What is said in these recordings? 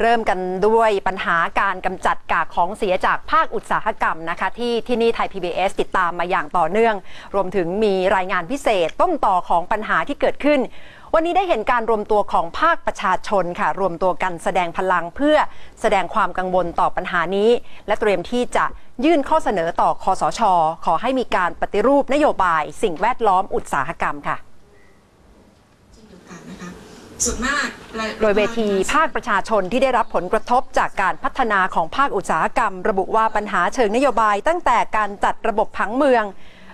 เริ่มกันด้วยปัญหาการกำจัดกากของเสียจากภาคอุตสาหกรรมนะคะ ที่ที่นี่ไทย PBS ติดตามมาอย่างต่อเนื่อง รวมถึงมีรายงานพิเศษต้นต่อของปัญหาที่เกิดขึ้น วันนี้ได้เห็นการรวมตัวของภาคประชาชนค่ะ รวมตัวกันแสดงพลังเพื่อแสดงความกังวลต่อปัญหานี้ และเตรียมที่จะยื่นข้อเสนอต่อคอสช ขอให้มีการปฏิรูปนโยบาย สิ่งแวดล้อมอุตสาหกรรมค่ะ ส่วนมากโดยเวทีภาคประชาชนที่ได้รับผลกระทบจากการพัฒนาของภาคอุตสาหกรรม ระบุว่าปัญหาเชิงนโยบายตั้งแต่การจัดระบบผังเมือง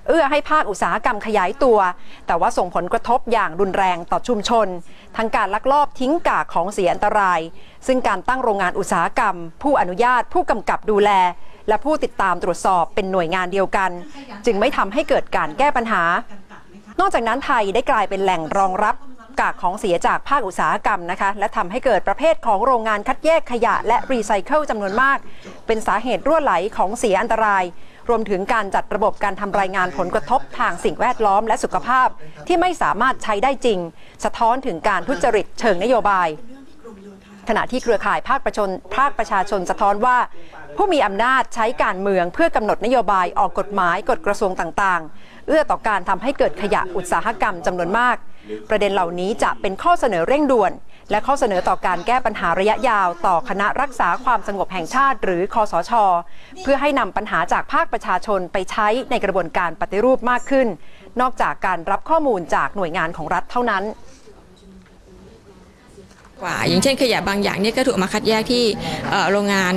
เอื้อให้ภาคอุตสาหกรรมขยายตัว แต่ว่าส่งผลกระทบอย่างรุนแรงต่อชุมชน ทั้งการลักลอบทิ้งกากของเสียอันตราย ซึ่งการตั้งโรงงานอุตสาหกรรม ผู้อนุญาตผู้กำกับดูแล และผู้ติดตามตรวจสอบเป็นหน่วยงานเดียวกัน จึงไม่ทำให้เกิดการแก้ปัญหานอกจากนั้นไทยได้กลายเป็นแหล่งรองรับ กากของเสียจากภาคอุตสาหกรรมนะคะและทำให้เกิดประเภทของโรงงานคัดแยกขยะและรีไซเคิลจำนวนมาก เป็นสาเหตุรั่วไหลของเสียอันตราย รวมถึงการจัดระบบการทำรายงานผลกระทบทางสิ่งแวดล้อมและสุขภาพ ที่ไม่สามารถใช้ได้จริง สะท้อนถึงการทุจริตเชิงนโยบายขณะที่เครือข่ายภาคประชนภาคประชาชนสะท้อนว่า ผู้มีอำนาจใช้การเมืองเพื่อกำหนดนโยบายออกกฎหมายกฎกระทรวงต่างๆ เอื้อต่อการทำให้เกิดขยะอุตสาหกรรมจำนวนมาก ประเด็นเหล่านี้จะเป็นข้อเสนอเร่งด่วน และข้อเสนอต่อการแก้ปัญหาระยะยาวต่อคณะรักษาความสงบแห่งชาติ หรือคอสช เพื่อให้นำปัญหาจากภาคประชาชนไปใช้ในกระบวนการปฏิรูปมากขึ้น นอกจากการรับข้อมูลจากหน่วยงานของรัฐเท่านั้นกว่า อย่างเช่นขยะบางอย่างเนี่ยก็ถูกมาคัดแยกที่โรงงาน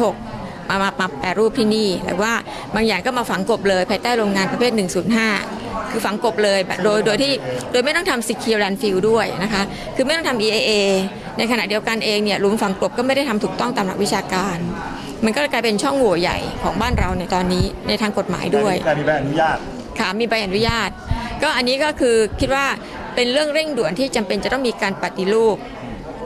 106มามามาแปรรูปที่นี่หรือว่าบางอย่างก็มาฝังกบเลยภายใต้โรงงานประเภท 105 คือฝังกบเลยแบบโดยโดยที่โดยไม่ต้องทำ secure landfill ด้วยนะคะ คือไม่ต้องทำ EAA ในขณะเดียวกันเองเนี่ยหลุมฝังกบก็ไม่ได้ทำถูกต้องตามหลักวิชาการ มันก็กลายเป็นช่องโหว่ใหญ่ของบ้านเราในตอนนี้ในทางกฎหมายด้วยแต่มีใบอนุญาตค่ะมีใบอนุญาต ก็อันนี้ก็คือคิดว่าเป็นเรื่องเร่งด่วนที่จำเป็นจะต้องมีการปฏิรูป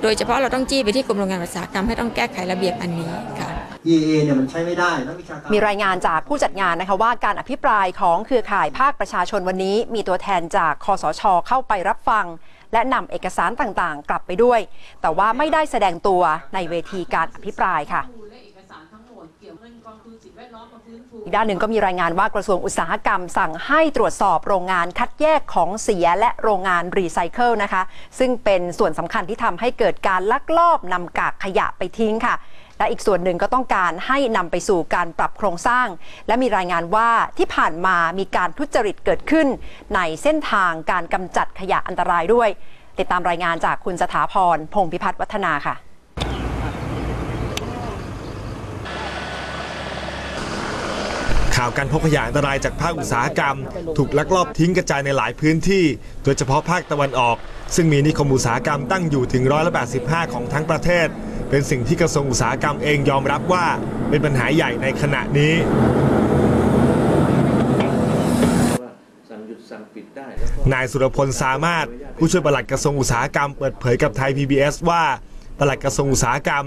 โดยเฉพาะเราต้องจี้ไปที่กรมโรงงานอุตสาหกรรมให้ต้องแก้ไขระเบียบอันนี้ค่ะ EA เนี่ยมันใช้ไม่ได้นักวิชาการมีรายงานจากผู้จัดงานนะคะว่าการอภิปรายของเครือข่ายภาคประชาชนวันนี้ มีตัวแทนจากคอสช เข้าไปรับฟัง และนำเอกสารต่างๆ กลับไปด้วย แต่ว่าไม่ได้แสดงตัวในเวทีการอภิปรายค่ะอีกด้านหนึ่งก็มีรายงานว่ากระทรวงอุตสาหกรรม สั่งให้ตรวจสอบโรงงานคัดแยกของเสียและโรงงานรีไซเคิลนะคะ ซึ่งเป็นส่วนสำคัญที่ทำให้เกิดการลักลอบนำกากขยะไปทิ้งค่ะ และอีกส่วนหนึ่งก็ต้องการให้นำไปสู่การปรับโครงสร้าง และมีรายงานว่าที่ผ่านมามีการทุจริตเกิดขึ้น ในเส้นทางการกำจัดขยะอันตรายด้วย ติดตามรายงานจากคุณสถาพรพงพิพัฒน์วัฒนาค่ะข่าวการพบขยะอันตรายจากภาคอุตสาหกรรม ถูกลักลอบทิ้งกระจายในหลายพื้นที่ โดยเฉพาะภาคตะวันออก ซึ่งมีนิคมอุตสาหกรรมตั้งอยู่ถึงร้อยละ85 ของทั้งประเทศ เป็นสิ่งที่กระทรวงอุตสาหกรรมเองยอมรับว่าเป็นปัญหาใหญ่ในขณะนี้นายสุรพลสามารถผู้ช่วยปลัดกระทรวงอุตสาหกรรมเปิดเผยกับไทย PBS ว่าปลัดกระทรวงอุตสาหกรรม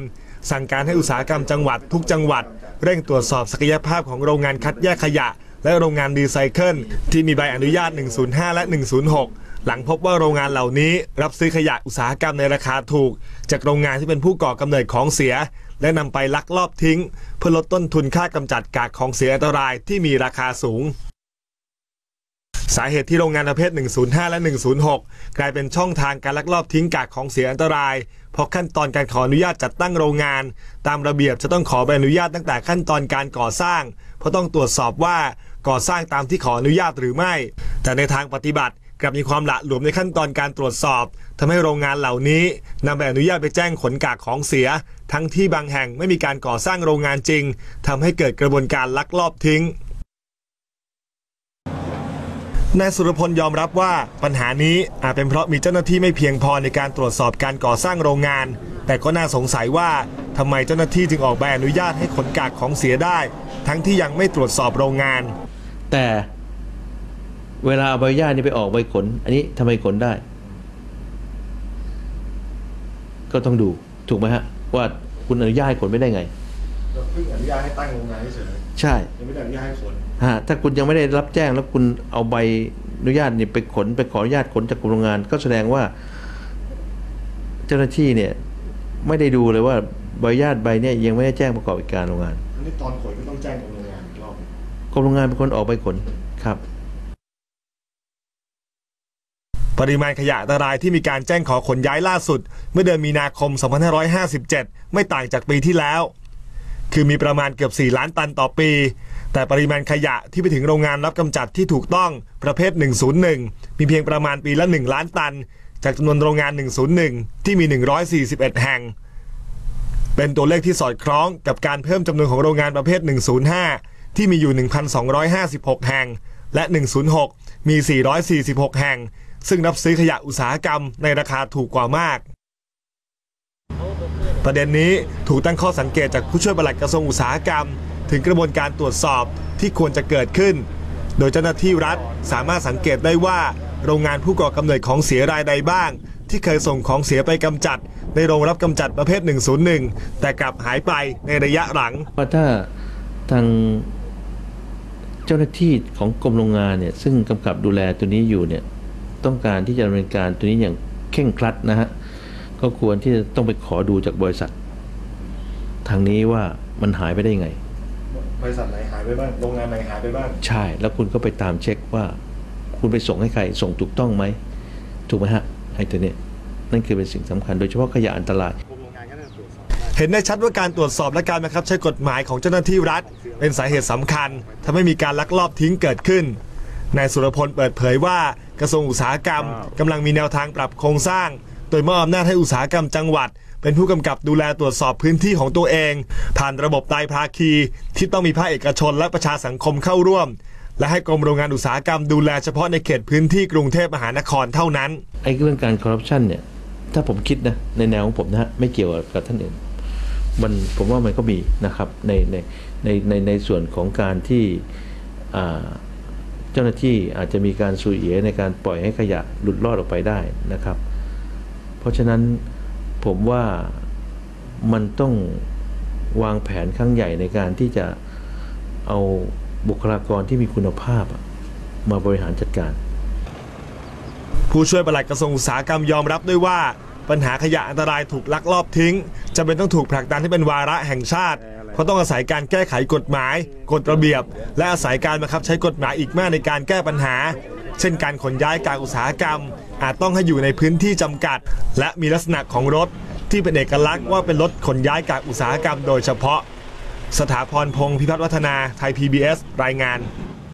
สั่งการให้อุตสาหกรรมจังหวัดทุกจังหวัด เร่งตรวจสอบศักยภาพของโรงงานคัดแยกขยะ และโรงงานรีไซเคิลที่มีใบอนุญาต 105 และ 106 หลังพบว่าโรงงานเหล่านี้รับซื้อขยะอุตสาหกรรมในราคาถูก จากโรงงานที่เป็นผู้ก่อกำเนิดของเสีย และนำไปลักลอบทิ้ง เพื่อลดต้นทุนค่ากำจัดกากของเสียอันตรายที่มีราคาสูง สาเหตุที่โรงงานประเภท 105 และ 106 กลายเป็นช่องทางการลักลอบทิ้งกากของเสียอันตราย เพราะขั้นตอนการขออนุญาตจัดตั้งโรงงาน ตามระเบียบจะต้องขอใบอนุญาตตั้งแต่ขั้นตอนการก่อสร้าง เพราะต้องตรวจสอบว่าก่อสร้างตามที่ขออนุญาตหรือไม่ แต่ในทางปฏิบัติ กลับมีความละหลวมในขั้นตอนการตรวจสอบทำให้โรงงานเหล่านี้นำใบอนุญาตไปแจ้งขนกากของเสีย ทั้งที่บางแห่งไม่มีการก่อสร้างโรงงานจริงทำให้เกิดกระบวนการลักลอบทิ้งนายสุรพลยอมรับว่าปัญหานี้อาจเป็นเพราะมีเจ้าหน้าที่ไม่เพียงพอในการตรวจสอบการก่อสร้างโรงงาน แต่ก็น่าสงสัยว่าทำไมเจ้าหน้าที่จึงออกใบอนุญาตให้ขนกากของเสียได้ ทั้งที่ยังไม่ตรวจสอบโรงงาน แต่ เวลาเอาใบอนุญาตนี่ไปออกใบขน อันนี้ทำไมขนได้ ก็ต้องดูถูกไหมฮะ ว่าคุณอนุญาตให้ขนไม่ได้ไงเพิ่งอนุญาตให้ตั้งโรงงานเฉยใช่ยังไม่ได้อนุญาตให้ขนฮะถ้าคุณยังไม่ได้รับแจ้งแล้วคุณเอาใบอนุญาตนี่ไปขนไปขออนุญาตขนจากกรมโรงงาน ก็แสดงว่า เจ้าหน้าที่เนี่ย ไม่ได้ดูเลยว่าใบอนุญาตใบเนี่ยยังไม่ได้แจ้งประกอบกิจการโรงงานอันนี้ตอนขนก็ต้องแจ้งกับโรงงานอีกรอบกรมโรงงานเป็นคนออกใบขนครับ ปริมาณขยะอันตรายที่มีการแจ้งขอขนย้ายล่าสุด เมื่อเดือนมีนาคม 2557 ไม่ต่างจากปีที่แล้ว คือมีประมาณเกือบ 4 ล้านตันต่อปี แต่ปริมาณขยะที่ไปถึงโรงงานรับกำจัดที่ถูกต้องประเภท 101 มีเพียงประมาณปีละ 1 ล้านตัน จากจำนวนโรงงาน 101 ที่มี 141 แห่ง เป็นตัวเลขที่สอดคล้องกับการเพิ่มจำนวนของโรงงานประเภท 105 ที่มีอยู่ 1,256 แห่ง และ 106 มี 446 แห่ง ซึ่งรับซื้อขยะอุตสาหกรรมในราคาถูกกว่ามาก ประเด็นนี้ถูกตั้งข้อสังเกตจากผู้ช่วยปลัดกระทรวงอุตสาหกรรม ถึงกระบวนการตรวจสอบที่ควรจะเกิดขึ้น โดยเจ้าหน้าที่รัฐสามารถสังเกตได้ว่าโรงงานผู้ก่อกำเนิดของเสียรายใดบ้าง ที่เคยส่งของเสียไปกำจัด ในโรงรับกำจัดประเภท 101 แต่กลับหายไปในระยะหลังว่าถ้าทางเจ้าหน้าที่ของกรมโรงงานเนี่ยซึ่งกำกับดูแลตัวนี้อยู่เนี่ย ต้องการที่จะดำเนินการตัวนี้อย่างเข่งครัดนะฮะก็ควรที่จะต้องไปขอดูจากบริษัท ทางนี้ว่ามันหายไปได้ยังไง บริษัทไหนหายไปบ้างโรงงานไหนหายไปบ้าง ใช่ แล้วคุณก็ไปตามเช็คว่า คุณไปส่งให้ใคร ส่งถูกต้องไหมถูกไหมฮะไอ้ตัวเนี้ยนั่นคือเป็นสิ่งสำคัญโดยเฉพาะขยะอันตรายเห็นได้ชัดว่าการตรวจสอบและการบังคับใช้กฎหมายของเจ้าหน้าที่รัฐ เป็นสาเหตุสำคัญทำให้มีการลักลอบทิ้งเกิดขึ้น นายสุรพลเปิดเผยว่ากระทรวงอุตสาหกรรมกำลังมีแนวทางปรับโครงสร้าง โดยมอบอำนาจให้อุตสาหกรรมจังหวัด เป็นผู้กำกับดูแลตรวจสอบพื้นที่ของตัวเอง ผ่านระบบไตรภาคี ที่ต้องมีภาคเอกชนและประชาสังคมเข้าร่วม และให้กรมโรงงานอุตสาหกรรมดูแลเฉพาะในเขตพื้นที่กรุงเทพมหานครเท่านั้นไอ้เรื่องการคอร์รัปชันเนี่ยถ้าผมคิดนะในแนวของผมนะฮะไม่เกี่ยวกับท่านอื่นมันผมว่ามันก็มีนะครับในในในในในส่วนของการที่อ่า เจ้าหน้าที่อาจจะมีการสูญเอียในการปล่อยให้ขยะหลุดรอดออกไปได้นะครับ เพราะฉะนั้นผมว่ามันต้องวางแผนครั้งใหญ่ในการที่จะเอาบุคลากรที่มีคุณภาพมาบริหารจัดการ ผู้ช่วยปลัดกระทรวงอุตสาหกรรมยอมรับด้วยว่า ปัญหาขยะอันตรายถูกลักลอบทิ้งจำเป็นต้องถูกผลักดันให้เป็นวาระแห่งชาติ เพราะต้องอาศัยการแก้ไขกฎหมาย กฎระเบียบ และอาศัยการบังคับใช้กฎหมายอีกมากในการแก้ปัญหา เช่นการขนย้ายการอุตสาหกรรม อาจต้องให้อยู่ในพื้นที่จำกัด และมีลักษณะของรถ ที่เป็นเอกลักษณ์ว่าเป็นรถขนย้ายการอุตสาหกรรม โดยเฉพาะ สถาพรพงศ์พิพัฒน์วัฒนาไทย PBS รายงาน